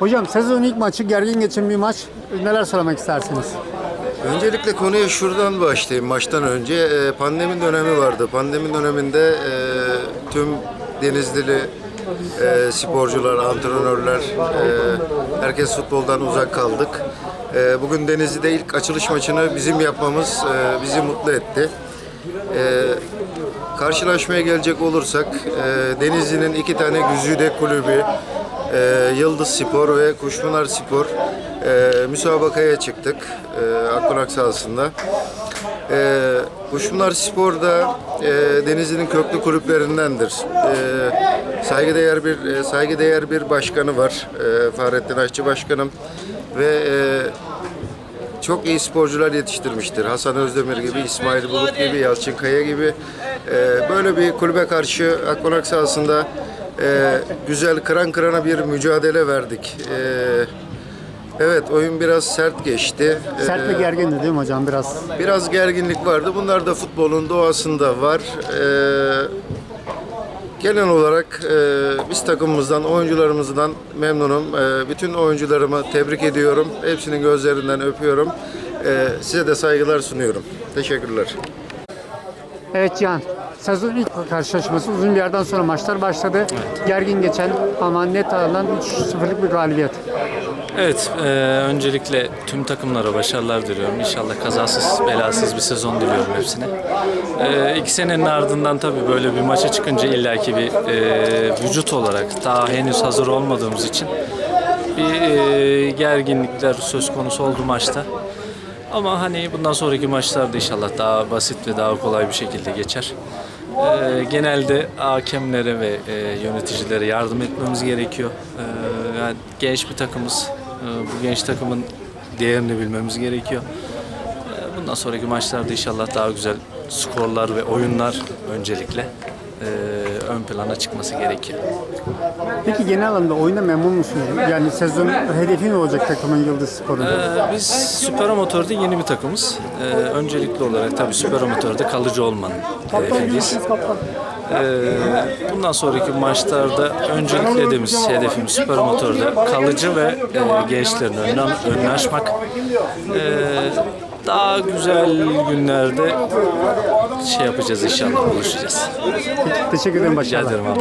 Hocam sezonun ilk maçı gergin geçen bir maç. Neler söylemek istersiniz? Öncelikle konuya şuradan başlayayım. Maçtan önce e, pandemi dönemi vardı. Pandemi döneminde e, tüm Denizlili e, sporcular, antrenörler, e, herkes futboldan uzak kaldık. E, bugün Denizli'de ilk açılış maçını bizim yapmamız e, bizi mutlu etti. E, karşılaşmaya gelecek olursak e, Denizli'nin iki tane güzide kulübü e, Yıldız Spor ve Kuşpınar Spor e, müsabakaya çıktık e, Akkonak sahasında. E, Kuşpınar Spor da e, Denizli'nin köklü kulüplerindendir. E, saygıdeğer bir e, saygıdeğer bir başkanı var. E, Fahrettin Aşçı Başkanım ve e, çok iyi sporcular yetiştirmiştir. Hasan Özdemir gibi, İsmail Bulut gibi, Yalçın Kaya gibi. Ee, böyle bir kulübe karşı Akkonak sahasında e, güzel kıran kırana bir mücadele verdik. Ee, evet oyun biraz sert geçti. Ee, Sert ve gergindi değil mi hocam biraz? Biraz gerginlik vardı. Bunlar da futbolun doğasında var. Ee, genel olarak e, biz takımımızdan, oyuncularımızdan memnunum. Ee, bütün oyuncularımı tebrik ediyorum. Hepsinin gözlerinden öpüyorum. Ee, size de saygılar sunuyorum. Teşekkürler. Evet Cihan. Sezonun ilk karşılaşması uzun bir yerden sonra maçlar başladı. Gergin geçen ama net alınan 3-0'lık bir galibiyet. Evet, e, öncelikle tüm takımlara başarılar diliyorum. İnşallah kazasız, belasız bir sezon diliyorum hepsine. E, iki senenin ardından tabii böyle bir maça çıkınca illaki bir e, vücut olarak daha henüz hazır olmadığımız için bir e, gerginlikler söz konusu oldu maçta. Ama hani bundan sonraki maçlarda inşallah daha basit ve daha kolay bir şekilde geçer. E, genelde hakemlere ve e, yöneticilere yardım etmemiz gerekiyor. E, yani genç bir takımız. E, bu genç takımın değerini bilmemiz gerekiyor. E, bundan sonraki maçlarda inşallah daha güzel skorlar ve oyunlar öncelikle e, ön plana çıkması gerekiyor. Peki genel anlamda oyunda memnun musunuz? Yani sezonun hedefi ne olacak takımın Yıldız Spor'un? Ee, biz Süper Amatör'de yeni bir takımız. Ee, öncelikli olarak tabii Süper Amatör'de kalıcı olmanın hedefindeyiz. Ee, bundan sonraki maçlarda öncelikli hedefimiz, hedefimiz Süper Amatör'de kalıcı ve e, gençlerin önünü, önünü açmak. Ee, daha güzel günlerde şey yapacağız inşallah buluşacağız. Teşekkür ederim Rica başarılar. ederim abi.